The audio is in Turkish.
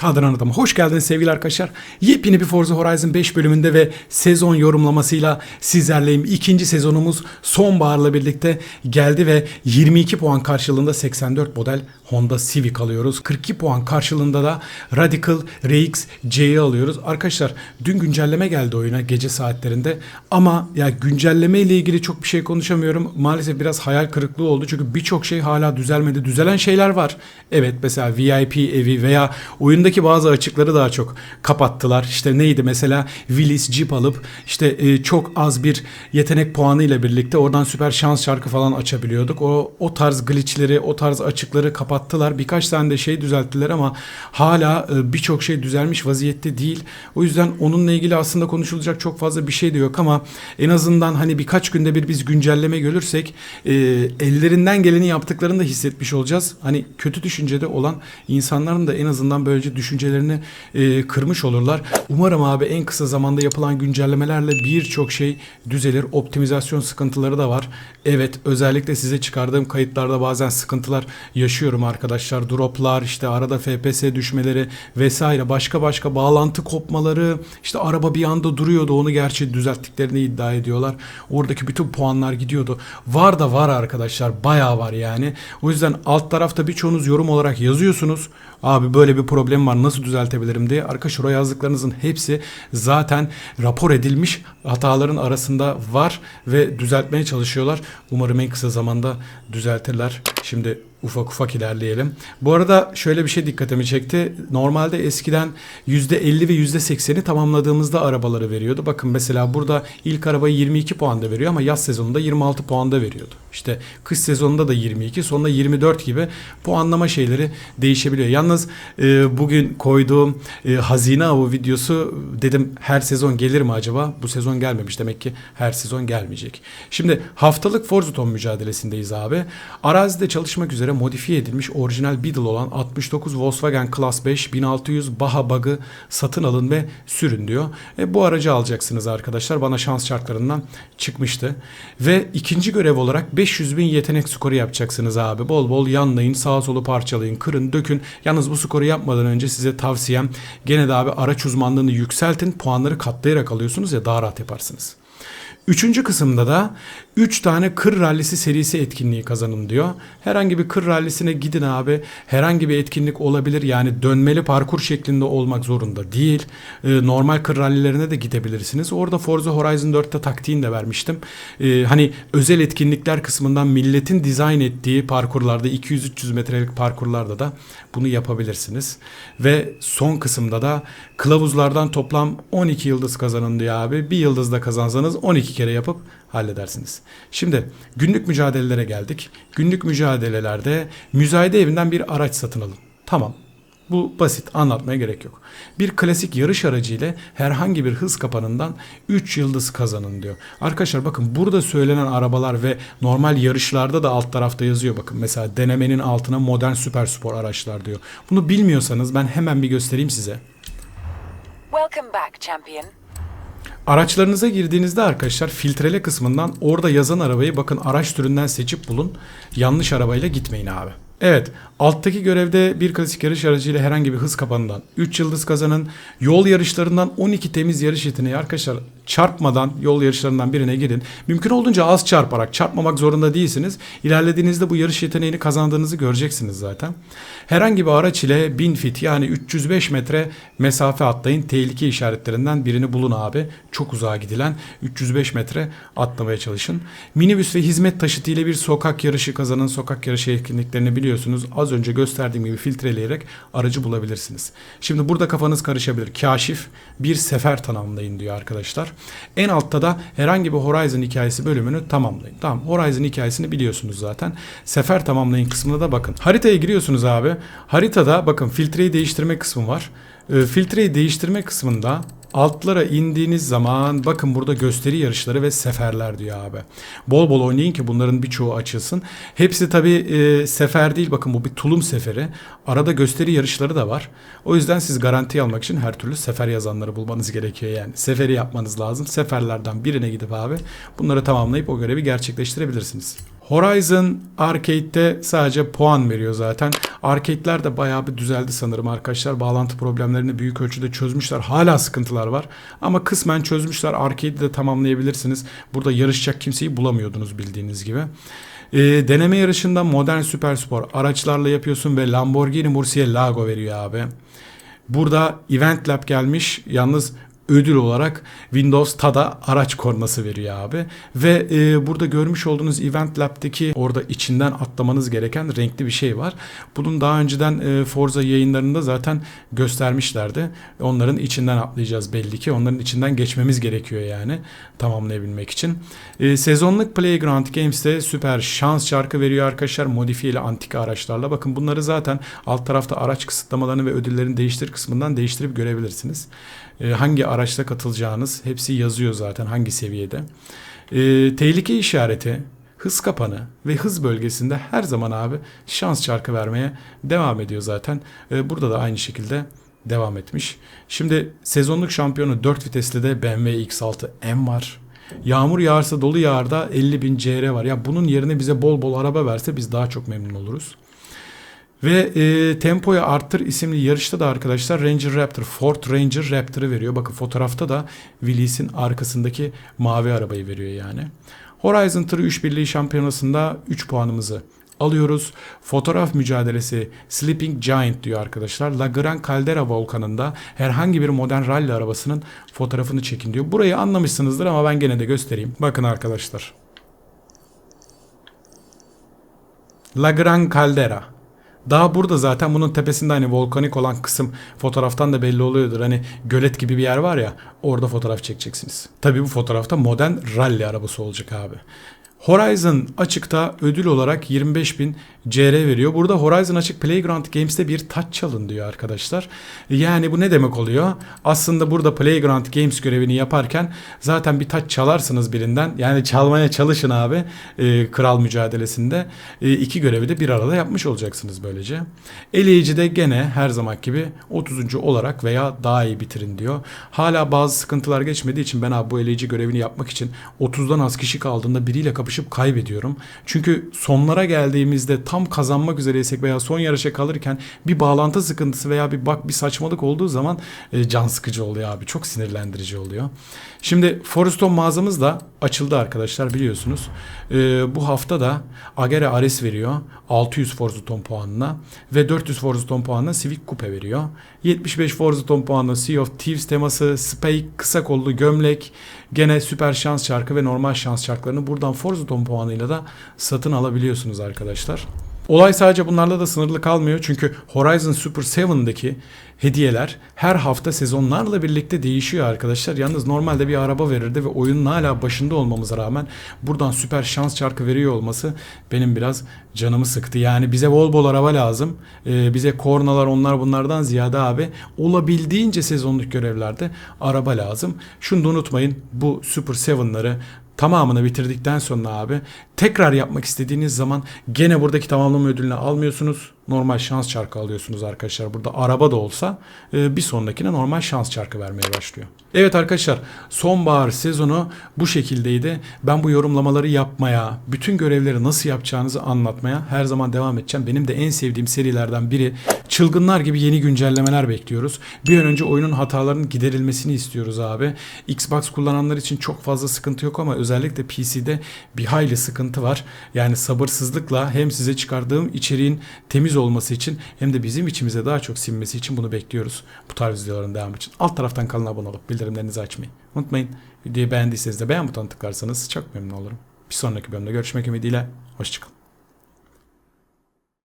Kadran Adamı. Hoş geldiniz sevgili arkadaşlar. Yepyeni bir Forza Horizon 5 bölümünde ve sezon yorumlamasıyla sizlerleyim. İkinci sezonumuz sonbaharla birlikte geldi ve 22 puan karşılığında 84 model Honda Civic alıyoruz. 42 puan karşılığında da Radical RX C'yi alıyoruz. Arkadaşlar dün güncelleme geldi oyuna gece saatlerinde ama ya güncelleme ile ilgili çok bir şey konuşamıyorum. Maalesef biraz hayal kırıklığı oldu çünkü birçok şey hala düzelmedi. Düzelen şeyler var. Evet mesela VIP evi veya oyundaki bazı açıkları daha çok kapattılar. İşte neydi mesela Willis Jeep alıp işte e, çok az bir yetenek puanı ile birlikte oradan süper şans şarkı falan açabiliyorduk. O o tarz glitchleri, o tarz açıkları kapattılar. Birkaç tane de şey düzelttiler ama hala e, birçok şey düzelmiş vaziyette değil. O yüzden onunla ilgili aslında konuşulacak çok fazla bir şey de yok ama en azından hani birkaç günde bir biz güncelleme görürsek e, ellerinden geleni yaptıklarını da hissetmiş olacağız. Hani kötü düşüncede olan insanların da en azından böylece düşüncelerini e, kırmış olurlar. Umarım abi en kısa zamanda yapılan güncellemelerle birçok şey düzelir. Optimizasyon sıkıntıları da var. Evet özellikle size çıkardığım kayıtlarda bazen sıkıntılar yaşıyorum arkadaşlar. Droplar işte arada FPS düşmeleri vesaire başka başka bağlantı kopmaları işte araba bir anda duruyordu onu gerçi düzelttiklerini iddia ediyorlar. Oradaki bütün puanlar gidiyordu. Var da var arkadaşlar bayağı var yani. O yüzden alt tarafta birçoğunuz yorum olarak yazıyorsunuz. Abi böyle bir problem var nasıl düzeltebilirim diye. Arkadaşlar o yazdıklarınızın hepsi zaten rapor edilmiş hataların arasında var ve düzeltmeye çalışıyorlar. Umarım en kısa zamanda düzeltirler. Şimdi ufak ufak ilerleyelim. Bu arada şöyle bir şey dikkatimi çekti. Normalde eskiden %50 ve %80'i tamamladığımızda arabaları veriyordu. Bakın mesela burada ilk arabayı 22 puanda veriyor ama yaz sezonunda 26 puanda veriyordu. İşte kış sezonunda da 22, sonunda 24 gibi puanlama şeyleri değişebiliyor. Yalnız e, bugün koyduğum e, hazine avı videosu dedim her sezon gelir mi acaba? Bu sezon gelmemiş demek ki her sezon gelmeyecek. Şimdi haftalık Forza Ton mücadelesindeyiz abi. Arazide çalışmak üzere modifiye edilmiş orijinal Beetle olan 69 Volkswagen Class 5 1600 Baha Bug'ı satın alın ve sürün diyor. E, bu aracı alacaksınız arkadaşlar. Bana şans şartlarından çıkmıştı. Ve ikinci görev olarak 500 bin yetenek skoru yapacaksınız abi. Bol bol yanlayın, sağa solu parçalayın, kırın, dökün. Yalnız bu skoru yapmadan önce size tavsiyem gene de abi araç uzmanlığını yükseltin. Puanları katlayarak alıyorsunuz ya daha rahat yaparsınız. Üçüncü kısımda da 3 tane kır rallisi serisi etkinliği kazanın diyor. Herhangi bir kır rallisine gidin abi. Herhangi bir etkinlik olabilir. Yani dönmeli parkur şeklinde olmak zorunda değil. Ee, normal kır rallilerine de gidebilirsiniz. Orada Forza Horizon 4'te taktiğini de vermiştim. Ee, hani özel etkinlikler kısmından milletin dizayn ettiği parkurlarda 200-300 metrelik parkurlarda da bunu yapabilirsiniz. Ve son kısımda da kılavuzlardan toplam 12 yıldız kazanın diyor abi. Bir yıldız da kazansanız 12 kere yapıp halledersiniz. Şimdi günlük mücadelelere geldik. Günlük mücadelelerde müzayede evinden bir araç satın alın. Tamam. Bu basit anlatmaya gerek yok. Bir klasik yarış aracı ile herhangi bir hız kapanından 3 yıldız kazanın diyor. Arkadaşlar bakın burada söylenen arabalar ve normal yarışlarda da alt tarafta yazıyor bakın. Mesela denemenin altına modern süper spor araçlar diyor. Bunu bilmiyorsanız ben hemen bir göstereyim size. Welcome back, champion. Araçlarınıza girdiğinizde arkadaşlar filtrele kısmından orada yazan arabayı bakın araç türünden seçip bulun. Yanlış arabayla gitmeyin abi. Evet, alttaki görevde bir klasik yarış aracıyla herhangi bir hız kapanından 3 yıldız kazanın. Yol yarışlarından 12 temiz yarış yeteneği arkadaşlar çarpmadan yol yarışlarından birine girin. Mümkün olduğunca az çarparak çarpmamak zorunda değilsiniz. İlerlediğinizde bu yarış yeteneğini kazandığınızı göreceksiniz zaten. Herhangi bir araç ile 1000 fit yani 305 metre mesafe atlayın. Tehlike işaretlerinden birini bulun abi. Çok uzağa gidilen 305 metre atlamaya çalışın. Minibüs ve hizmet taşıtı ile bir sokak yarışı kazanın. Sokak yarışı etkinliklerini biliyorsunuz. Az önce gösterdiğim gibi filtreleyerek aracı bulabilirsiniz. Şimdi burada kafanız karışabilir. Kaşif bir sefer tamamlayın diyor arkadaşlar. En altta da herhangi bir Horizon hikayesi bölümünü tamamlayın. Tamam Horizon hikayesini biliyorsunuz zaten. Sefer tamamlayın kısmına da bakın. Haritaya giriyorsunuz abi. Haritada bakın filtreyi değiştirme kısmı var. Ee, filtreyi değiştirme kısmında Altlara indiğiniz zaman bakın burada gösteri yarışları ve seferler diyor abi. Bol bol oynayın ki bunların birçoğu açılsın. Hepsi tabi e, sefer değil bakın bu bir tulum seferi. Arada gösteri yarışları da var. O yüzden siz garanti almak için her türlü sefer yazanları bulmanız gerekiyor yani. Seferi yapmanız lazım. Seferlerden birine gidip abi bunları tamamlayıp o görevi gerçekleştirebilirsiniz. Horizon Arcade'de sadece puan veriyor zaten. Arcade'ler de bayağı bir düzeldi sanırım arkadaşlar. Bağlantı problemlerini büyük ölçüde çözmüşler. Hala sıkıntılar var. Ama kısmen çözmüşler. Arcade'i de tamamlayabilirsiniz. Burada yarışacak kimseyi bulamıyordunuz bildiğiniz gibi. Ee, deneme yarışında modern süperspor araçlarla yapıyorsun ve Lamborghini Murcielago veriyor abi. Burada Event Lab gelmiş. Yalnız ödül olarak Windows TA'da araç kornası veriyor abi. Ve e, burada görmüş olduğunuz Event Lab'deki orada içinden atlamanız gereken renkli bir şey var. Bunun daha önceden e, Forza yayınlarında zaten göstermişlerdi. Onların içinden atlayacağız belli ki. Onların içinden geçmemiz gerekiyor yani tamamlayabilmek için. E, sezonluk Playground Games'te süper şans şarkı veriyor arkadaşlar modifiyeli antika araçlarla. Bakın bunları zaten alt tarafta araç kısıtlamalarını ve ödüllerini değiştir kısmından değiştirip görebilirsiniz. E, hangi araçla katılacağınız hepsi yazıyor zaten hangi seviyede. E, tehlike işareti, hız kapanı ve hız bölgesinde her zaman abi şans çarkı vermeye devam ediyor zaten. E, burada da aynı şekilde devam etmiş. Şimdi sezonluk şampiyonu 4 vitesli de BMW X6 M var. Yağmur yağarsa dolu yağarda 50 bin CR var. Ya bunun yerine bize bol bol araba verse biz daha çok memnun oluruz. Ve e, tempoyu arttır isimli yarışta da arkadaşlar Ranger Raptor, Ford Ranger Raptor'ı veriyor. Bakın fotoğrafta da Willis'in arkasındaki mavi arabayı veriyor yani. Horizon Tırı 3 Birliği Şampiyonası'nda 3 puanımızı alıyoruz. Fotoğraf mücadelesi Sleeping Giant diyor arkadaşlar. La Gran Caldera volkanında herhangi bir modern rally arabasının fotoğrafını çekin diyor. Burayı anlamışsınızdır ama ben gene de göstereyim. Bakın arkadaşlar. La Gran Caldera. Daha burada zaten bunun tepesinde hani volkanik olan kısım fotoğraftan da belli oluyordur. Hani gölet gibi bir yer var ya orada fotoğraf çekeceksiniz. Tabii bu fotoğrafta modern rally arabası olacak abi. Horizon açıkta ödül olarak 25.000 CR veriyor. Burada Horizon açık Playground Games'te bir taç çalın diyor arkadaşlar. Yani bu ne demek oluyor? Aslında burada Playground Games görevini yaparken zaten bir taç çalarsınız birinden. Yani çalmaya çalışın abi e, kral mücadelesinde. E, iki görevi de bir arada yapmış olacaksınız böylece. Eleyici de gene her zaman gibi 30. olarak veya daha iyi bitirin diyor. Hala bazı sıkıntılar geçmediği için ben abi bu eleyici görevini yapmak için 30'dan az kişi kaldığında biriyle kapışıp kaybediyorum. Çünkü sonlara geldiğimizde tam kazanmak üzereysek veya son yarışa kalırken bir bağlantı sıkıntısı veya bir bak bir saçmalık olduğu zaman e, can sıkıcı oluyor abi. Çok sinirlendirici oluyor. Şimdi Foreston mağazamız da açıldı arkadaşlar biliyorsunuz. E, bu hafta da Agere Ares veriyor. 600 Forzuton puanına ve 400 Forzuton puanına Civic Coupe veriyor. 75 Forzuton puanına Sea of Thieves teması, Spike kısa kollu gömlek, gene süper şans çarkı ve normal şans çarklarını buradan Forzuton puanıyla da satın alabiliyorsunuz arkadaşlar. Olay sadece bunlarla da sınırlı kalmıyor. Çünkü Horizon Super 7'deki hediyeler her hafta sezonlarla birlikte değişiyor arkadaşlar. Yalnız normalde bir araba verirdi ve oyunun hala başında olmamıza rağmen buradan süper şans çarkı veriyor olması benim biraz canımı sıktı. Yani bize bol bol araba lazım. Ee, bize kornalar onlar bunlardan ziyade abi olabildiğince sezonluk görevlerde araba lazım. Şunu da unutmayın bu Super 7'ları tamamını bitirdikten sonra abi tekrar yapmak istediğiniz zaman gene buradaki tamamlama ödülünü almıyorsunuz. Normal şans çarkı alıyorsunuz arkadaşlar. Burada araba da olsa e, bir sonrakine normal şans çarkı vermeye başlıyor. Evet arkadaşlar sonbahar sezonu bu şekildeydi. Ben bu yorumlamaları yapmaya, bütün görevleri nasıl yapacağınızı anlatmaya her zaman devam edeceğim. Benim de en sevdiğim serilerden biri. Çılgınlar gibi yeni güncellemeler bekliyoruz. Bir an önce oyunun hatalarının giderilmesini istiyoruz abi. Xbox kullananlar için çok fazla sıkıntı yok ama özellikle PC'de bir hayli sıkıntı var. Yani sabırsızlıkla hem size çıkardığım içeriğin temiz olması için hem de bizim içimize daha çok sinmesi için bunu bekliyoruz. Bu tarz videoların devamı için. Alt taraftan kanala abone olup bildirimlerinizi açmayı unutmayın. Videoyu beğendiyseniz de beğen butonuna tıklarsanız çok memnun olurum. Bir sonraki bölümde görüşmek ümidiyle. Hoşçakalın.